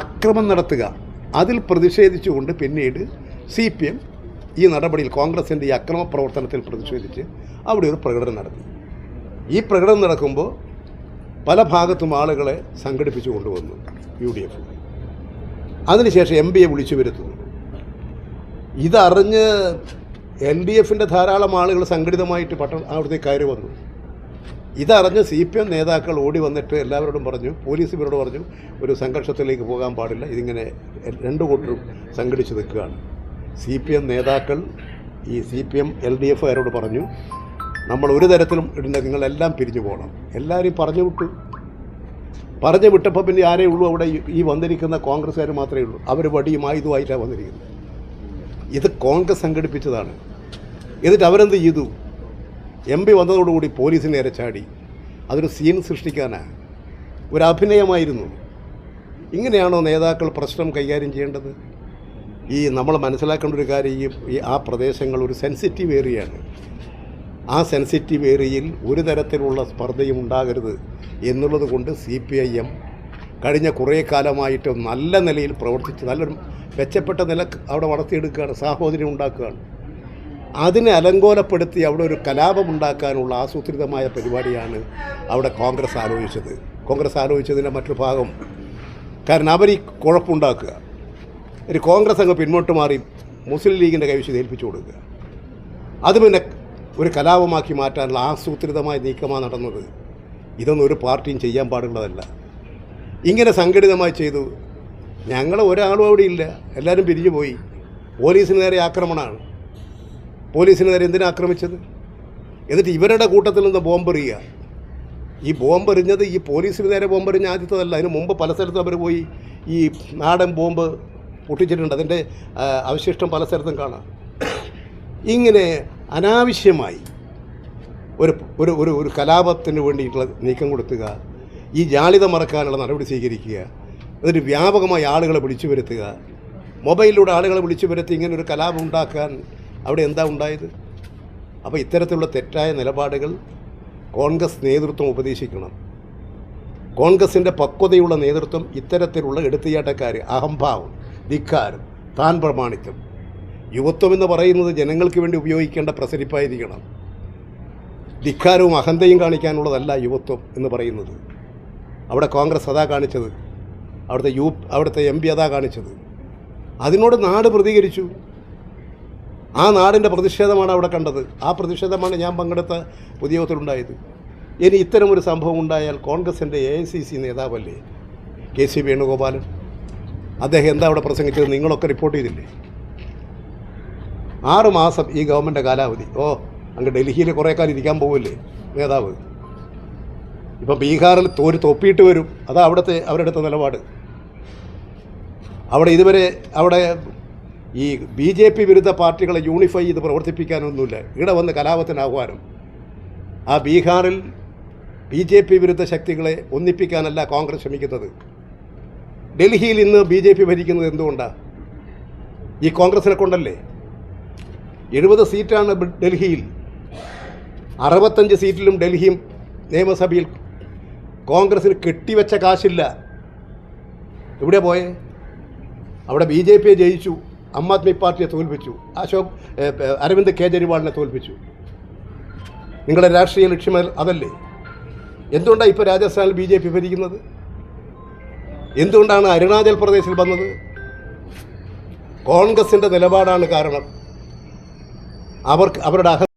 അക്രമം നടത്തുക. അതിൽ പ്രതിഷേധിച്ചുകൊണ്ട് പിന്നീട് സി പി എം ഈ നടപടിയിൽ കോൺഗ്രസിന്റെ ഈ അക്രമ പ്രവർത്തനത്തിൽ പ്രതിഷേധിച്ച് അവിടെ ഒരു പ്രകടനം നടത്തി. ഈ പ്രകടനം നടക്കുമ്പോൾ പല ഭാഗത്തും ആളുകളെ സംഘടിപ്പിച്ചു കൊണ്ടുവന്നു യു ഡി എഫ്. അതിനുശേഷം എം പിയെ വിളിച്ചു വരുത്തുന്നു. ഇതറിഞ്ഞ് എൽ ഡി എഫിന്റെ ധാരാളം ആളുകൾ സംഘടിതമായിട്ട് പട്ടണ അവിടുത്തെ കയറി വന്നു. ഇതറിഞ്ഞ് സി പി എം നേതാക്കൾ ഓടി വന്നിട്ട് എല്ലാവരോടും പറഞ്ഞു പോലീസ് ഇവരോട് പറഞ്ഞു ഒരു സംഘർഷത്തിലേക്ക് പോകാൻ പാടില്ല ഇതിങ്ങനെ രണ്ടു കൂട്ടരും സംഘടിച്ച് നിൽക്കുകയാണ്. സി പി എം നേതാക്കൾ ഈ C P M L D എഫുകാരോട് പറഞ്ഞു നമ്മൾ ഒരു തരത്തിലും ഇടുന്ന നിങ്ങളെല്ലാം പിരിഞ്ഞു പോകണം. എല്ലാവരെയും പറഞ്ഞു വിട്ടു. പറഞ്ഞു വിട്ടപ്പോൾ പിന്നെ ആരേ ഉള്ളൂ അവിടെ ഈ വന്നിരിക്കുന്ന കോൺഗ്രസ്സുകാർ മാത്രമേ ഉള്ളൂ. അവർ വടിയും ആയുധമായിട്ടാണ് വന്നിരിക്കുന്നത്. ഇത് കോൺഗ്രസ് സംഘടിപ്പിച്ചതാണ്. എന്നിട്ട് അവരെന്ത് ചെയ്തു? എം പി വന്നതോടുകൂടി പോലീസിനെ നേരെ ചാടി. അതൊരു സീൻ സൃഷ്ടിക്കാനാണ് ഒരു അഭിനയമായിരുന്നു. ഇങ്ങനെയാണോ നേതാക്കൾ പ്രശ്നം കൈകാര്യം ചെയ്യേണ്ടത്? ഈ നമ്മൾ മനസ്സിലാക്കേണ്ട ഒരു കാര്യം ഈ ആ പ്രദേശങ്ങൾ ഒരു സെൻസിറ്റീവ് ഏരിയയാണ് ആ സെൻസിറ്റീവ് ഏരിയയിൽ ഒരു തരത്തിലുള്ള സ്പർദ്ധയും ഉണ്ടാകരുത് എന്നുള്ളത് കൊണ്ട് സി പി ഐ എം കഴിഞ്ഞ കുറേ കാലമായിട്ട് നല്ല നിലയിൽ പ്രവർത്തിച്ച് നല്ലൊരു മെച്ചപ്പെട്ട നില അവിടെ വളർത്തിയെടുക്കുകയാണ് സാഹോദര്യം ഉണ്ടാക്കുകയാണ്. അതിനെ അലങ്കോലപ്പെടുത്തി അവിടെ ഒരു കലാപം ഉണ്ടാക്കാനുള്ള ആസൂത്രിതമായ പരിപാടിയാണ് അവിടെ കോൺഗ്രസ് ആലോചിച്ചത്. കോൺഗ്രസ് ആലോചിച്ചതിന്റെ മറ്റൊരു ഭാഗം കാരണം അവർ ഈ കുഴപ്പമുണ്ടാക്കുക. ഒരു കോൺഗ്രസ് അങ്ങ് പിന്നോട്ട് മാറി മുസ്ലിം ലീഗിന്റെ കൈവശം ഏൽപ്പിച്ചു കൊടുക്കുക. അത് പിന്നെ ഒരു കലാപമാക്കി മാറ്റാനുള്ള ആസൂത്രിതമായ നീക്കമാണ് നടന്നത്. ഇതൊന്നും ഒരു പാർട്ടിയും ചെയ്യാൻ പാടുള്ളതല്ല. ഇങ്ങനെ സംഘടിതമായി ചെയ്തു. ഞങ്ങൾ ഒരാളും അവിടെ ഇല്ല. എല്ലാവരും പിരിഞ്ഞു പോയി. പോലീസിന് നേരെ ആക്രമണമാണ്. പോലീസിന് നേരെ എന്തിനാ ആക്രമിച്ചത്? എന്നിട്ട് ഇവരുടെ കൂട്ടത്തിൽ നിന്ന് ബോംബെറിയുക. ഈ ബോംബെറിഞ്ഞത് ഈ പോലീസിന് നേരെ ബോംബെറിഞ്ഞ ആദ്യത്തതല്ല. അതിന് മുമ്പ് പല സ്ഥലത്തും അവർ പോയി ഈ നാടൻ ബോംബ് പൊട്ടിച്ചിട്ടുണ്ട്. അതിന്റെ അവശിഷ്ടം പല സ്ഥലത്തും കാണാം. ഇങ്ങനെ അനാവശ്യമായി ഒരു ഒരു ഒരു ഒരു കലാപത്തിന് വേണ്ടിയിട്ടുള്ള നീക്കം കൊടുത്തുക ഈ ജാളിത മറക്കാനുള്ള നടപടി സ്വീകരിക്കുക എന്നിട്ട് വ്യാപകമായി ആളുകളെ വിളിച്ചു വരുത്തുക മൊബൈലിലൂടെ ആളുകളെ വിളിച്ചു വരുത്തി ഇങ്ങനെ ഒരു കലാപം ഉണ്ടാക്കാൻ അവിടെ എന്താ ഉണ്ടായത്? അപ്പോൾ ഇത്തരത്തിലുള്ള തെറ്റായ നിലപാടുകൾ കോൺഗ്രസ് നേതൃത്വം ഉപദേശിക്കണം. കോൺഗ്രസിന്റെ പക്വതയുള്ള നേതൃത്വം ഇത്തരത്തിലുള്ള എടുത്തുചാട്ടക്കാർ അഹംഭാവം ധിക്കാരം താൻ പ്രമാണിത്വം യുവത്വം എന്ന് പറയുന്നത് ജനങ്ങൾക്ക് വേണ്ടി ഉപയോഗിക്കേണ്ട പ്രസരിപ്പായിരിക്കണം. ധിക്കാരവും അഹന്തയും കാണിക്കാനുള്ളതല്ല യുവത്വം എന്ന് പറയുന്നത്. അവിടെ കോൺഗ്രസ് അതാ കാണിച്ചത്. അവിടുത്തെ യു അവിടുത്തെ എം പി അതാ കാണിച്ചത്. അതിനോട് നാട് പ്രതികരിച്ചു. ആ നാടിന്റെ പ്രതിഷേധമാണ് അവിടെ കണ്ടത്. ആ പ്രതിഷേധമാണ് ഞാൻ പങ്കെടുത്ത ഉദ്യോഗത്തിലുണ്ടായത് ഇനി ഇത്തരമൊരു സംഭവം ഉണ്ടായാൽ കോൺഗ്രസിന്റെ A I C C നേതാവല്ലേ? K C Venugopalan. അദ്ദേഹം എന്താ അവിടെ പ്രസംഗിച്ചത്? നിങ്ങളൊക്കെ റിപ്പോർട്ട് ചെയ്തില്ലേ? ആറ് മാസം ഈ ഗവൺമെന്റ് കാലാവധി. ഓ അങ്ങ് ഡൽഹിയിൽ കുറേ കാലം ഇരിക്കാൻ പോകില്ലേ നേതാവ്? ഇപ്പം ബീഹാറിൽ തോര് തൊപ്പിയിട്ട് വരും. അതാ അവിടുത്തെ അവരുടെ നിലപാട്. അവിടെ ഇതുവരെ അവിടെ ഈ ബി ജെ പി വിരുദ്ധ പാർട്ടികളെ യൂണിഫൈ ചെയ്ത് പ്രവർത്തിപ്പിക്കാനൊന്നുമില്ല. ഇവിടെ വന്ന് കലാപത്തിന് ആ ബീഹാറിൽ ബി ജെ പി വിരുദ്ധ ശക്തികളെ ഒന്നിപ്പിക്കാനല്ല കോൺഗ്രസ് ശ്രമിക്കുന്നത്. ഡൽഹിയിൽ ഇന്ന് ബി ജെ പി ഭരിക്കുന്നത് എന്തുകൊണ്ടാണ് ഈ കോൺഗ്രസിനെ കൊണ്ടല്ലേ? എഴുപത് സീറ്റാണ് ഡൽഹിയിൽ. അറുപത്തഞ്ച് സീറ്റിലും ഡൽഹിയും നിയമസഭയിൽ കോൺഗ്രസിന് കെട്ടിവെച്ച കാശില്ല. എവിടെ പോയേ? അവിടെ ബി ജെ പിയെ ജയിച്ചു. ആം ആദ്മി പാർട്ടിയെ തോൽപ്പിച്ചു. അശോക് അരവിന്ദ് കേജ്രിവാളിനെ തോൽപ്പിച്ചു. നിങ്ങളുടെ രാഷ്ട്രീയ ലക്ഷ്യം അതല്ലേ? എന്തുകൊണ്ടാണ് ഇപ്പോൾ രാജസ്ഥാനിൽ ബി ജെ പി ഭരിക്കുന്നത്? എന്തുകൊണ്ടാണ് അരുണാചൽ പ്രദേശിൽ വന്നത്? കോൺഗ്രസിന്റെ നിലപാടാണ് കാരണം. അവർക്ക് അവരുടെ അഹ